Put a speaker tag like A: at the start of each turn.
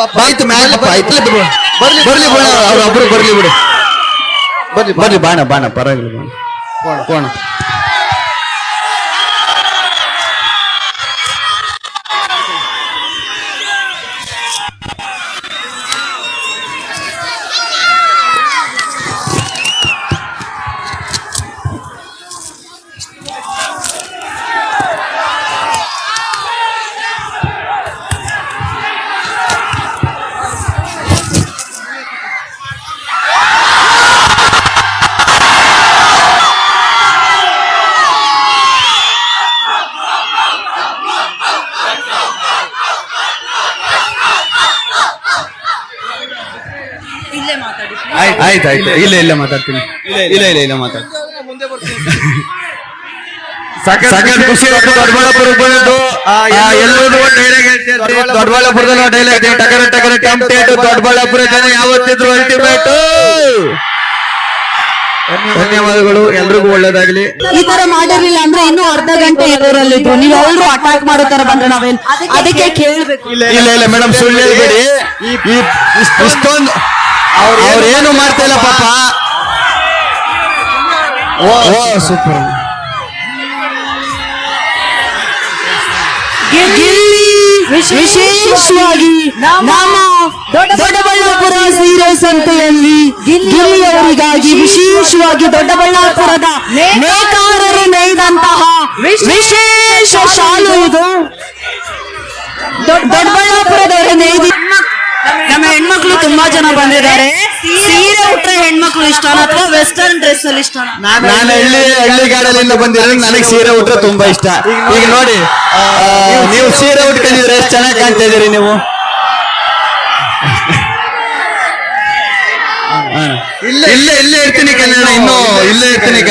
A: ಆಯ್ತು ಮ್ಯಾಲ ಆಯ್ತು. ಬರ್ಲಿ ಬರ್ಲಿ ಬಿಡ ಅವ್ರೊಬ್ರು ಬರ್ಲಿ ಬಿಡು. ಬರ್ಲಿ ಬರ್ಲಿ ಬಾಣ ಬಾಣ ಪರವಾಗಿಲ್ಲ ಬಾಣ ಕೋಣ.
B: ಇಲ್ಲೇ ಮಾತಾಡಿ
A: ಆಯ್ತು ಆಯ್ತು ಇಲ್ಲ ಇಲ್ಲ ಮಾತಾಡ್ತೀನಿ. ಇಲ್ಲ ಇಲ್ಲ ಇಲ್ಲ ಮಾತಾಡ್ ಸಖತ್ ಖುಷಿ ಆಯ್ತು. ದೊಡ್ಡಬಳ್ಳಾಪುರಕ್ಕೆ ಬಂದದ್ದು ಎಲ್ಲರೂ ಡೈಲಾಗ್ ಹೇಳ್ತಿರ್ತೀವಿ ದೊಡ್ಡಬಳ್ಳಾಪುರದಲ್ಲಿ ಡೈಲಾಗ್ ಟಗರ ಟಗರ ಟೆಂಪ್ಟೇಟ್ ದೊಡ್ಡಬಳ್ಳಾಪುರ ಜನ ಯಾವತ್ತಿದ್ರು ಅಲ್ಟಿಮೇಟ್ ಧನ್ಯವಾದಗಳು ಎಲ್ರಿಗೂ ಒಳ್ಳೇದಾಗ್ಲಿ.
B: ಈ ತರ ಮಾಡಿರ್ಲಿಲ್ಲ ಅಂದ್ರೆ ಇನ್ನೂ ಅರ್ಧ ಗಂಟೆ ಎದುರಲ್ಲಿದ್ರು ನೀವು ಎಲ್ರು ಅಟ್ಯಾಕ್ ಮಾಡೋ ತರ ಬಂದ್ರೆ ನಾವೇನ್ ಅದಕ್ಕೆ ಕೇಳ್ಬೇಕು.
A: ಇಲ್ಲ ಇಲ್ಲ ಮೇಡಮ್ ಸುಳ್ಳು ಹೇಳ್ಬೇಡಿ. ಈ ಇಷ್ಟ್- ಇಷ್ಟೊಂದು ಅವ್ರೇನು ಮಾಡ್ತಾ ಇಲ್ಲ ಪಾಪ. ಓ ಸೂಪರ್
B: ವಿಶೇಷವಾಗಿ ನಮ್ಮ ದೊಡ್ಡಬಳ್ಳಾಪುರ ಸೀರೆ ಸಂತೆಯಲ್ಲಿ ಗಿಲ್ಲಿಯವರಿಗಾಗಿ ವಿಶೇಷವಾಗಿ ದೊಡ್ಡಬಳ್ಳಾಪುರದ ನೇಕಾರರು ನೇಯ್ದಂತಹ ವಿಶೇಷ ಶಾಲು ಇದು. ದೊಡ್ಡ- ದೊಡ್ಡಬಳ್ಳಾಪುರದವರು ನೇಯ್ದಿ ನಮ್ಮ ಹೆಣ್ಮಕ್ಳು ತುಂಬಾ ಜನ ಬಂದಿದ್ದಾರೆ. ಸೀರೆ ಉಟ್ರೆ ಹೆಣ್ಮಕ್ಳು ಇಷ್ಟ ಅಥವಾ ವೆಸ್ಟರ್ನ್ ಡ್ರೆಸ್ ಅಲ್ಲಿ ಇಷ್ಟ
A: ನಾನು ಹಳ್ಳಿ ಹಳ್ಳಿಗಾಡಲಿಂದ ಬಂದಿರೋ ನನಗೆ ಸೀರೆ ಉಟ್ರೆ ತುಂಬಾ ಇಷ್ಟ. ಈಗ ನೋಡಿ. ನೀವು ಸೀರೆ ಉಟ್ಕೊಂಡಿದ್ರೆ ಎಷ್ಟು ಚೆನ್ನಾಗಿ ಕಾಣ್ತಾ ಇದೀರಿ ನೀವು? ഇല്ല ഇല്ല ഇല്ല എടുത്തിനെ ഇന്നോ ഇല്ല എടുത്തിനെ